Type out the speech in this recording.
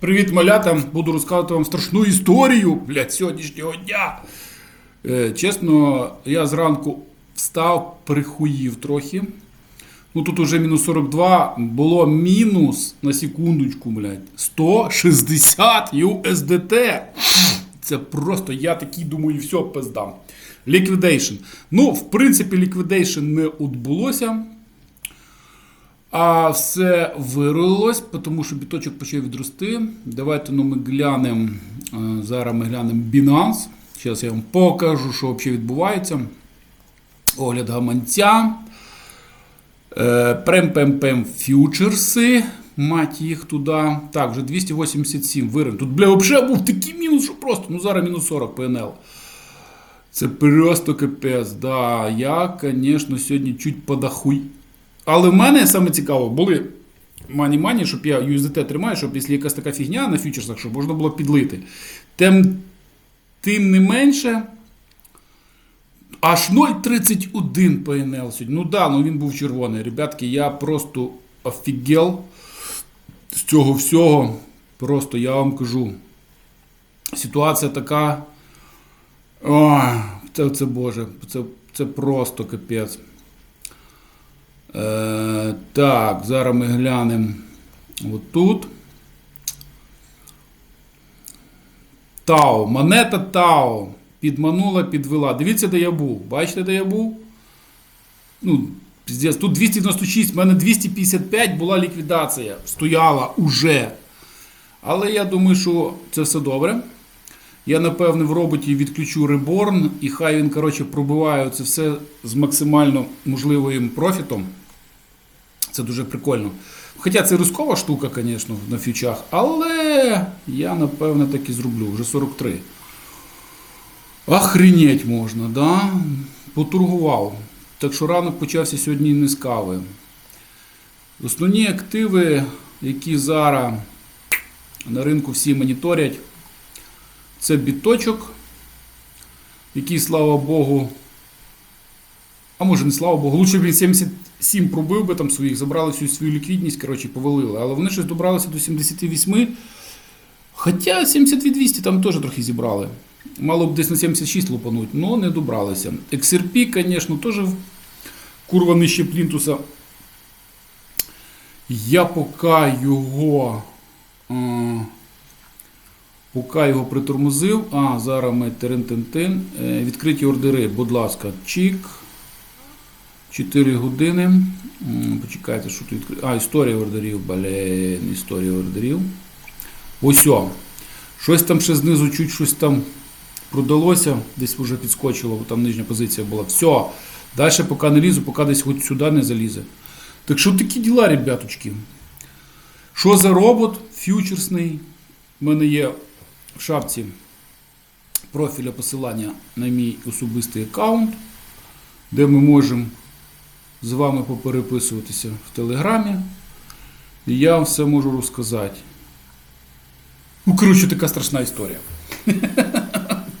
Привіт, малята! Буду розказувати вам страшну історію блядь, сьогоднішнього дня. Е, чесно, я зранку встав, прихуїв трохи. Ну тут уже мінус 42, було мінус на секундочку, блядь, 160 USDT. Це просто я такий думаю, все пиздам. Liquidation. Ну, в принципі, liquidation не відбулося. А все вирулилось, тому що біточок почав відрости. Давайте ну, ми глянемо. е, Зараз ми глянемо Binance. Зараз я вам покажу, що взагалі відбувається. Огляд гаманця. Прем-пем-пем фьючерси. Мать їх туди. Так, вже 287 вирин. Тут, бля, взагалі був такий мінус, що просто. Ну зараз мінус 40 ПНЛ. Це просто капець. Да, я, звісно, сьогодні чуть подахуй. Але в мене саме цікаво, були мані-мані, щоб я USDT тримаю, щоб якщо якась така фігня на фьючерсах, щоб можна було підлити. Тим, тим не менше. Аж 0,31 ПНЛ сьогодні. Ну да, ну він був червоний. Ребятки, я просто офігел з цього всього. Просто я вам кажу. Ситуація така. Ой, це, це Боже, це, це просто капець. Е, так, зараз ми глянемо отут. Тао, монета Тао. Підманула, підвела. Дивіться, де я був. Бачите, де я був? Ну, піздець. Тут 296, в мене 255 була ліквідація. Стояла уже. Але я думаю, що це все добре. Я, напевне, в роботі відключу реборн, і хай він, коротше, пробиває це все з максимально можливим профітом. Це дуже прикольно. Хоча це рискова штука, звісно, на фьючах, але я, напевне, так і зроблю. Вже 43. Охренеть можна, да? Поторгував. Так що ранок почався сьогодні не з кави. Основні активи, які зараз на ринку всі моніторять, це біточок, який, слава Богу, а може не слава Богу, лучше б він 77 пробив би там своїх, забрали всю свою ліквідність, коротше, повалили. Але вони щось добралися до 78. Хоча 7200 там теж трохи зібрали. Мало б десь на 76 лупануть, але не добралися. XRP, звісно, теж курва нижче плінтуса. Я поки його. Поки його притормозив. А, зараз ми тин-тин-тин. Е, Відкриті ордери, будь ласка, чік. 4 години. Почекайте, що тут відкрити. А, історія ордерів, блін, історія ордерів. Ось о. Щось там ще знизу чуть щось там продалося, десь вже підскочило, бо там нижня позиція була. Все. Далі поки не лізу, поки десь хоч сюди не залізе. Так що такі діла, ребяточки. Що за робот фьючерсний? У мене є в шапці профіля посилання на мій особистий аккаунт, де ми можемо з вами попереписуватися в Телеграмі. І я вам все можу розказати. Ну, коротше, така страшна історія.